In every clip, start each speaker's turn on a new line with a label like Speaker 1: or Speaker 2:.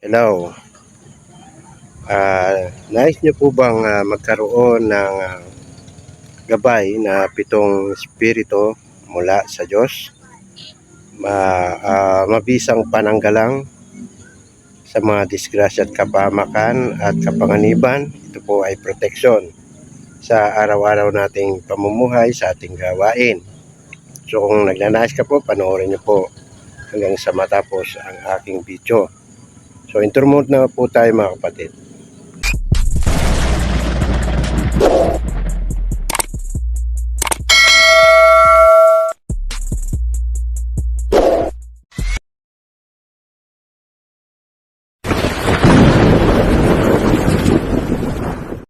Speaker 1: Hello. Ah, nais niyo po bang ah, magkaroon ng ah, gabay na pitong espiritu mula sa Diyos? Ma, ah, mabisang pananggalang sa mga disgrasya at kapamakan at kapanganiban. Ito po ay proteksyon sa araw-araw nating pamumuhay sa ating gawain. So kung nagnanais ka po, panoorin niyo po hanggang sa matapos ang aking video. So mode na po tayo mga kapatid.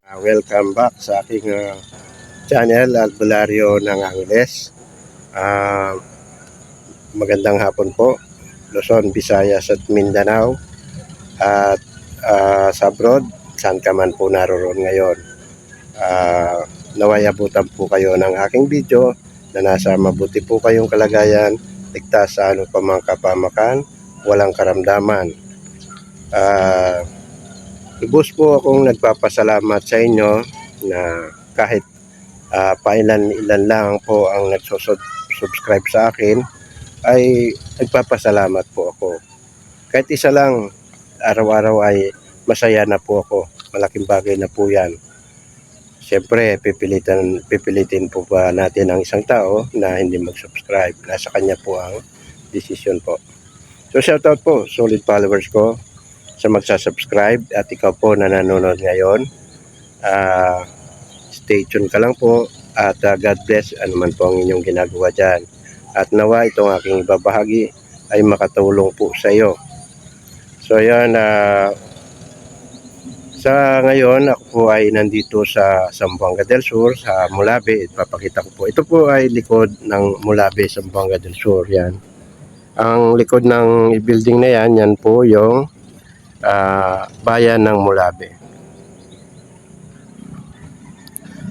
Speaker 1: Ah, welcome back sa aking ah, channel Albulario ng Angeles. Ah, magandang hapon po. Luzon, Visayas at Mindanao. At ah, sa abroad, saan ka man po naroon ngayon. Ah, naway abutan po kayo ng aking video na nasa mabuti po kayong kalagayan, ligtas sa ano pa mga kapamakan, walang karamdaman. Ah, lubos po akong nagpapasalamat sa inyo na kahit ah, pailan-ilan lang po ang nagsusubscribe sa akin, ay nagpapasalamat po ako. Kahit isa lang, araw-araw ay masaya na po ako. Malaking bagay na po yan. Siyempre, pipilitan, pipilitin po ba natin ang isang tao na hindi mag-subscribe. Nasa kanya po ang decision po. So, shoutout po, solid followers ko sa magsasubscribe at ikaw po na nanonood ngayon. Ah, stay tuned ka lang po at ah, God bless ano man po ang inyong ginagawa dyan. At nawa itong aking babahagi ay makatulong po sa iyo. So yan, ah, sa ngayon ako po ay nandito sa Zamboanga del Sur, sa Mulabe. Ipapakita ko po. Ito po ay likod ng Mulabe, Zamboanga del Sur. Yan. Ang likod ng building na yan, yan po yung ah, bayan ng Mulabe.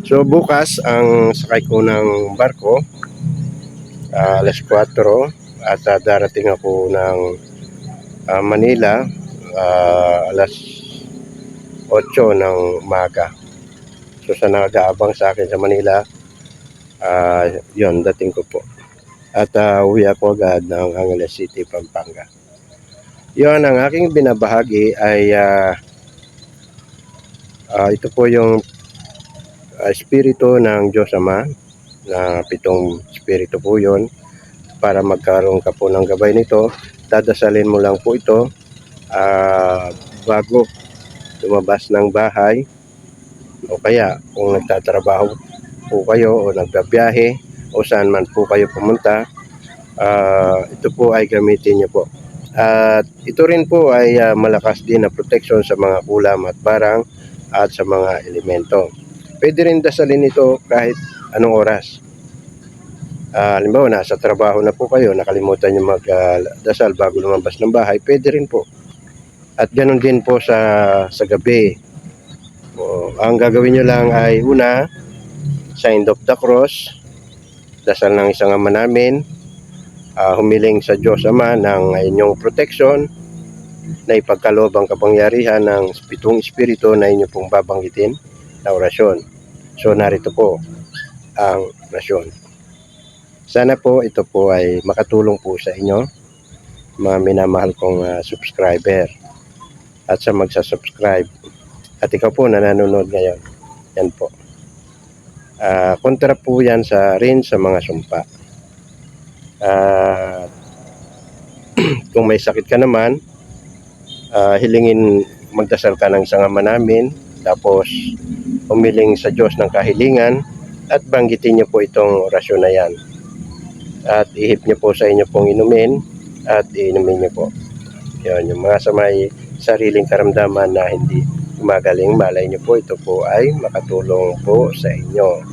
Speaker 1: So bukas ang sakay ko ng barko ah, alas 4 at ah, darating ako ng ah, Manila ah, alas 8 ng umaga. So sa nag-aabang sa akin sa Manila, ah, yon dating ko po. At ah, uwi ako agad ng Angeles City, Pampanga. Yon ang aking binabahagi ay ah, ah, ito po yung ah, espiritu ng Diyos Ama na pitong espiritu po yon para magkaroon ka po ng gabay nito dadasalin mo lang po ito ah, bago lumabas ng bahay. O kaya kung nagtatrabaho po kayo o nagbabiyahe o saan man po kayo pumunta ah, ito po ay gamitin niyo po. At ito rin po ay ah, malakas din na protection sa mga ulam at barang at sa mga elemento. Pwede rin dasalin ito kahit anong oras Ah, halimbawa, nasa trabaho na po kayo, nakalimutan nyo magdasal bago lumabas ng bahay, pwede rin po. At ganun din po sa, sa gabi. O, ang gagawin nyo lang ay una, sign of the cross, dasal ng isang ama namin, ah, humiling sa Diyos Ama ng inyong protection, na ipagkaloob ang kapangyarihan ng pitong espiritu na inyo pong babanggitin na orasyon. So narito po ang orasyon. Sana po ito po ay makatulong po sa inyo, mga minamahal kong ah, subscriber at sa magsasubscribe. At ikaw po na nanonood ngayon. Yan po. Ah, kontra po yan sa rin sa mga sumpa. Ah, kung may sakit ka naman, ah, hilingin magdasal ka ng isang ama namin, tapos humiling sa Diyos ng kahilingan at banggitin niyo po itong orasyon na yan at ihip niyo po sa inyo pong inumin at inumin niyo po. Yun, yung mga sa may sariling karamdaman na hindi gumagaling, malay niyo po, ito po ay makatulong po sa inyo.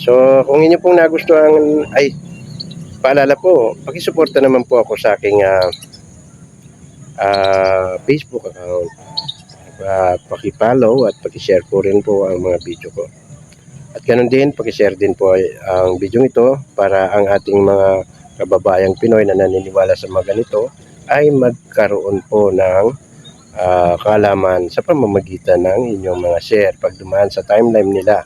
Speaker 1: So, kung inyo pong nagustuhan, ay, paalala po, pakisuporta naman po ako sa aking ah, ah, Facebook account. Uh, pakipollow at pakishare po rin po ang mga video ko. At ganun din, pakishare din po ang video ito para ang ating mga kababayang Pinoy na naniniwala sa mga ganito ay magkaroon po ng ah, kaalaman sa pamamagitan ng inyong mga share pag dumaan sa timeline nila.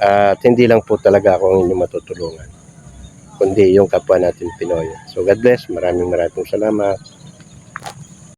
Speaker 1: At hindi lang po talaga ako ang inyong matutulungan, kundi yung kapwa natin Pinoy. So God bless, maraming maraming salamat.